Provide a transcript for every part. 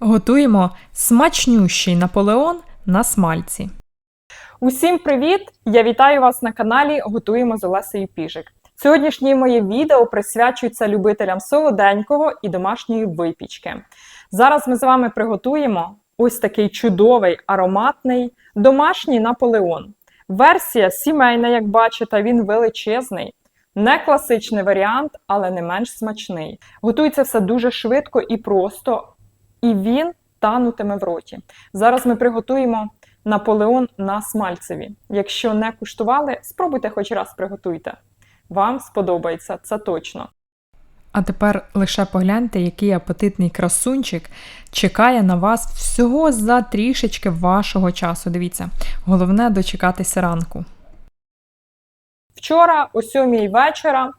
Готуємо смачнющий наполеон на смальці. Усім привіт! Я вітаю вас на каналі Готуємо з Олесею Піжик. Сьогоднішнє моє відео присвячується любителям солоденького і домашньої випічки. Зараз ми з вами приготуємо ось такий чудовий ароматний домашній наполеон. Версія сімейна, як бачите, він величезний. Не класичний варіант, але не менш смачний. Готується все дуже швидко і просто, і він танутиме в роті. Зараз ми приготуємо Наполеон на смальцеві. Якщо не куштували, спробуйте хоч раз приготуйте. Вам сподобається, це точно. А тепер лише погляньте, який апетитний красунчик чекає на вас всього за трішечки вашого часу. Дивіться, головне дочекатися ранку. Вчора, о сьомій вечора,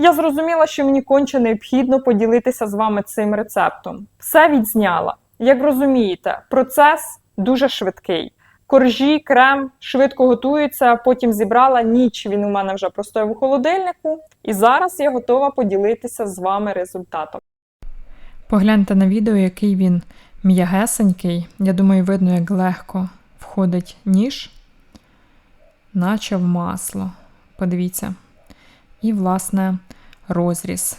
я зрозуміла, що мені конче необхідно поділитися з вами цим рецептом. Все відзняла. Як розумієте, процес дуже швидкий. Коржі, крем швидко готуються, потім зібрала ніч. Він у мене вже простояв у холодильнику, і зараз я готова поділитися з вами результатом. Погляньте на відео, який він м'ягесенький. Я думаю, видно, як легко входить ніж, наче в масло. Подивіться. І, власне, розріз.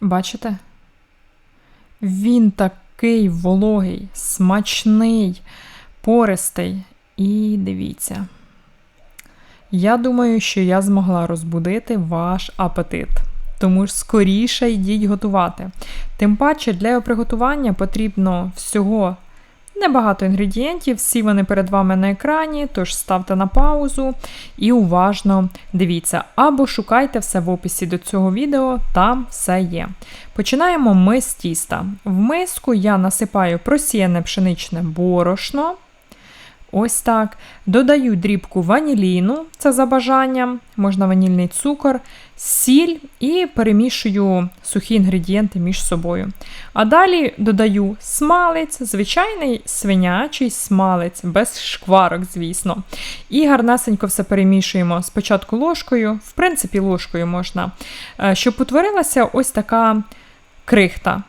Бачите? Він такий вологий, смачний, пористий. І дивіться. Я думаю, що я змогла розбудити ваш апетит. Тому ж скоріше йдіть готувати. Тим паче для його приготування потрібно всього небагато інгредієнтів, всі вони перед вами на екрані, тож ставте на паузу і уважно дивіться, або шукайте все в описі до цього відео, там все є. Починаємо ми з тіста. В миску я насипаю просіяне пшеничне борошно. Ось так. Додаю дрібку ваніліну, це за бажанням, можна ванільний цукор, сіль і перемішую сухі інгредієнти між собою. А далі додаю смалець, звичайний свинячий смалець, без шкварок, звісно. І гарнесенько все перемішуємо спочатку ложкою, в принципі, ложкою можна, е, щоб утворилася ось така крихта.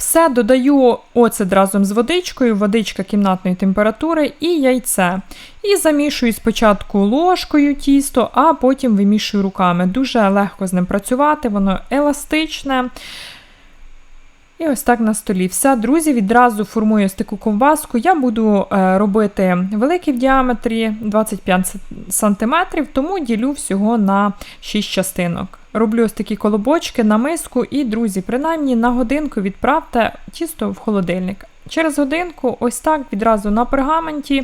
Все додаю оцет разом з водичкою, водичка кімнатної температури і яйце. І замішую спочатку ложкою тісто, а потім вимішую руками. Дуже легко з ним працювати, воно еластичне. І ось так на столі. Все, друзі, відразу формую ось таку ковбаску. Я буду е, робити великий в діаметрі 25 см, тому ділю всього на 6 частинок. Роблю ось такі колобочки на миску, і, друзі, принаймні на годинку відправте тісто в холодильник. Через годинку, ось так відразу на пергаменті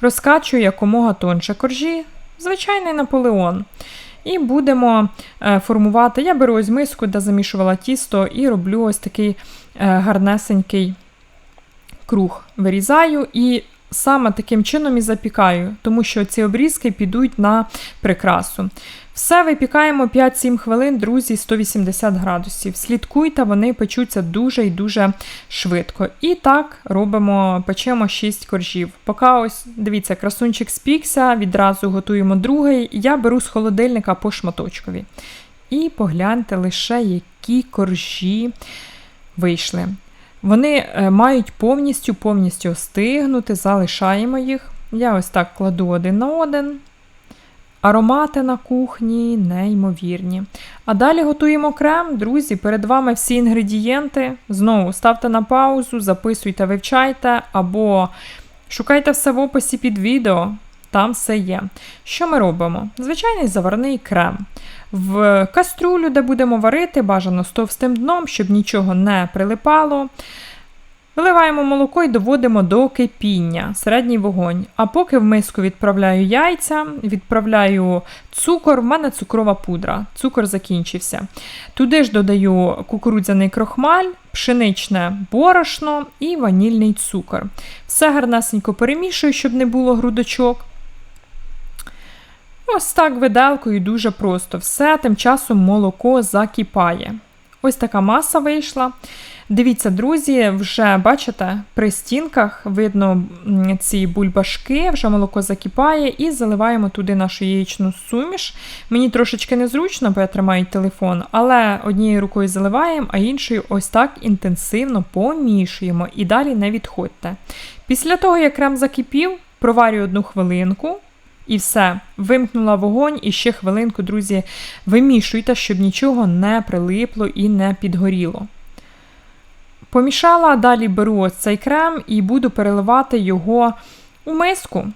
розкачую якомога тонше коржі, звичайний наполеон. І будемо е, формувати. Я беру ось миску, де замішувала тісто, і роблю ось такий е, гарнесенький круг. Вирізаю і саме таким чином і запікаю, тому що ці обрізки підуть на прикрасу. Все випікаємо 5-7 хвилин, друзі, 180 градусів. Слідкуйте, вони печуться дуже і дуже швидко. І так робимо, печемо 6 коржів. Поки ось, дивіться, красунчик спікся, відразу готуємо другий. Я беру з холодильника по шматочкові. І погляньте лише, які коржі вийшли. Вони е, мають повністю повністю остигнути, залишаємо їх. Я ось так кладу один на один. Аромати на кухні неймовірні. А далі готуємо крем. Друзі, перед вами всі інгредієнти. Знову ставте на паузу, записуйте, вивчайте, або шукайте все в описі під відео, там все є. Що ми робимо? Звичайний заварний крем. В каструлю, де будемо варити, бажано з товстим дном, щоб нічого не прилипало. Виливаємо молоко і доводимо до кипіння, середній вогонь. А поки в миску відправляю яйця, відправляю цукор, в мене цукрова пудра, цукор закінчився. Туди ж додаю кукурудзяний крохмаль, пшеничне борошно і ванільний цукор. Все гарнесенько перемішую, щоб не було грудочок. Ось так виделкою дуже просто. Все, тим часом молоко закипає. Ось така маса вийшла. Дивіться, друзі, вже бачите, при стінках видно ці бульбашки, вже молоко закипає, і заливаємо туди нашу яєчну суміш. Мені трошечки незручно, бо я тримаю телефон, але однією рукою заливаємо, а іншою ось так інтенсивно помішуємо і далі не відходьте. Після того, як крем закипів, проварюю одну хвилинку. І все, вимкнула вогонь, і ще хвилинку, друзі, вимішуйте, щоб нічого не прилипло і не підгоріло. Помішала, далі беру ось цей крем і буду переливати його у миску.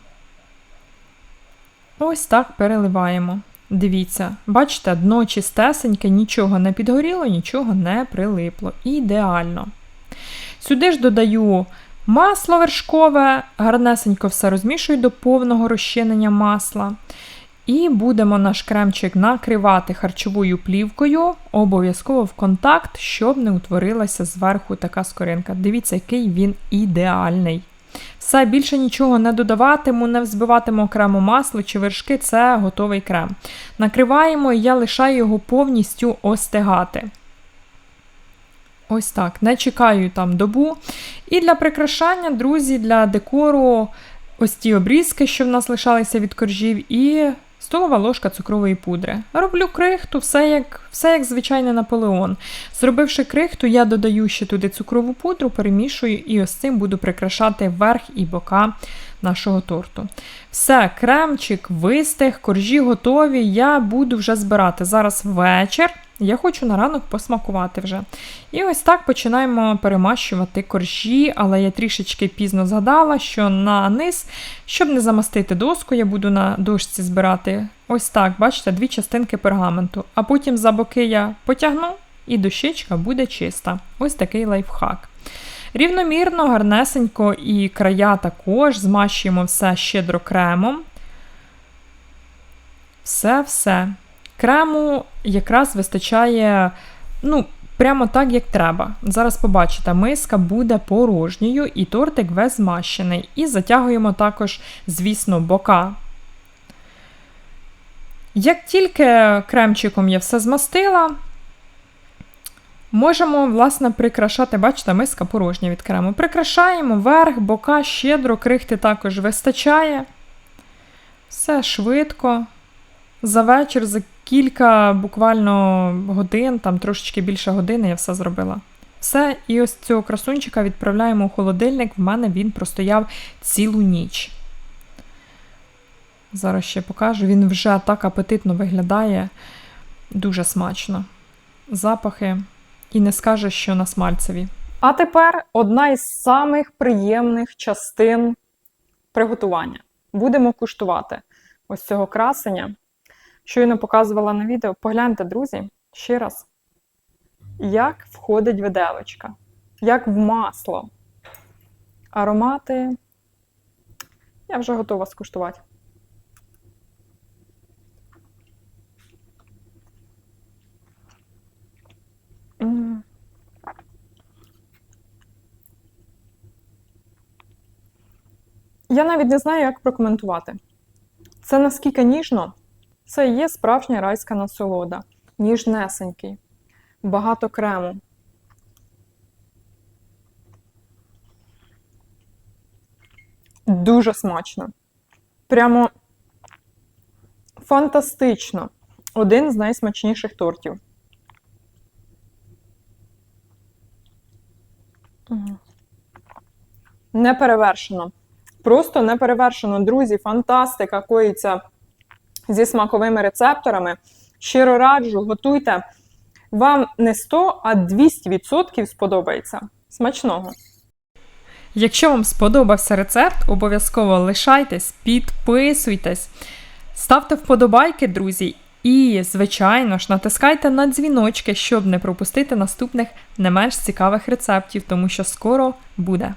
Ось так переливаємо. Дивіться, бачите, дно чистесеньке, нічого не підгоріло, нічого не прилипло. Ідеально. Сюди ж додаю масло вершкове, гарнесенько все розмішую до повного розчинення масла. І будемо наш кремчик накривати харчовою плівкою, обов'язково в контакт, щоб не утворилася зверху така скоринка. Дивіться, який він ідеальний. Все, більше нічого не додаватиму, не взбиватиму окремо масло чи вершки це готовий крем. Накриваємо і я лишаю його повністю остигати. Ось так, не чекаю там добу. І для прикрашання, друзі, для декору ось ті обрізки, що в нас лишалися від коржів, і столова ложка цукрової пудри. Роблю крихту, все як, все як звичайний Наполеон. Зробивши крихту, я додаю ще туди цукрову пудру, перемішую і ось цим буду прикрашати верх і бока нашого торту. Все, кремчик вистиг, коржі готові. Я буду вже збирати. Зараз вечір. Я хочу на ранок посмакувати вже. І ось так починаємо перемащувати коржі, але я трішечки пізно згадала, що на низ, щоб не замастити доску, я буду на дошці збирати ось так, бачите, дві частинки пергаменту. А потім за боки я потягну, і дощечка буде чиста. Ось такий лайфхак. Рівномірно, гарнесенько і края також змащуємо все щедро кремом. Все-все. Крему якраз вистачає, ну, прямо так, як треба. Зараз побачите, миска буде порожньою і тортик весь змащений. І затягуємо також, звісно, бока. Як тільки кремчиком я все змастила, можемо, власне, прикрашати, бачите, миска порожня від крему. Прикрашаємо верх, бока, щедро, крихти також вистачає. Все швидко. За вечір, за кілька буквально годин, там трошечки більше години, я все зробила. Все, і ось цього красунчика відправляємо у холодильник. В мене він простояв цілу ніч. Зараз ще покажу. Він вже так апетитно виглядає, дуже смачно. Запахи, і не скаже, що на смальцеві. А тепер одна із самих приємних частин приготування. Будемо куштувати ось цього красення. Щойно показувала на відео. Погляньте, друзі, ще раз, як входить виделочка, як в масло. Аромати. Я вже готова скуштувати. Я навіть не знаю, як прокоментувати. Це наскільки ніжно, це є справжня райська насолода. Ніжнесенький, багато крему. Дуже смачно. Прямо фантастично. Один з найсмачніших тортів. Неперевершено. Просто неперевершено, друзі, фантастика коїться зі смаковими рецепторами. Щиро раджу, готуйте. Вам не 100, а 200% сподобається. Смачного! Якщо вам сподобався рецепт, обов'язково лишайтесь, підписуйтесь, ставте вподобайки, друзі, і, звичайно ж, натискайте на дзвіночки, щоб не пропустити наступних не менш цікавих рецептів, тому що скоро буде.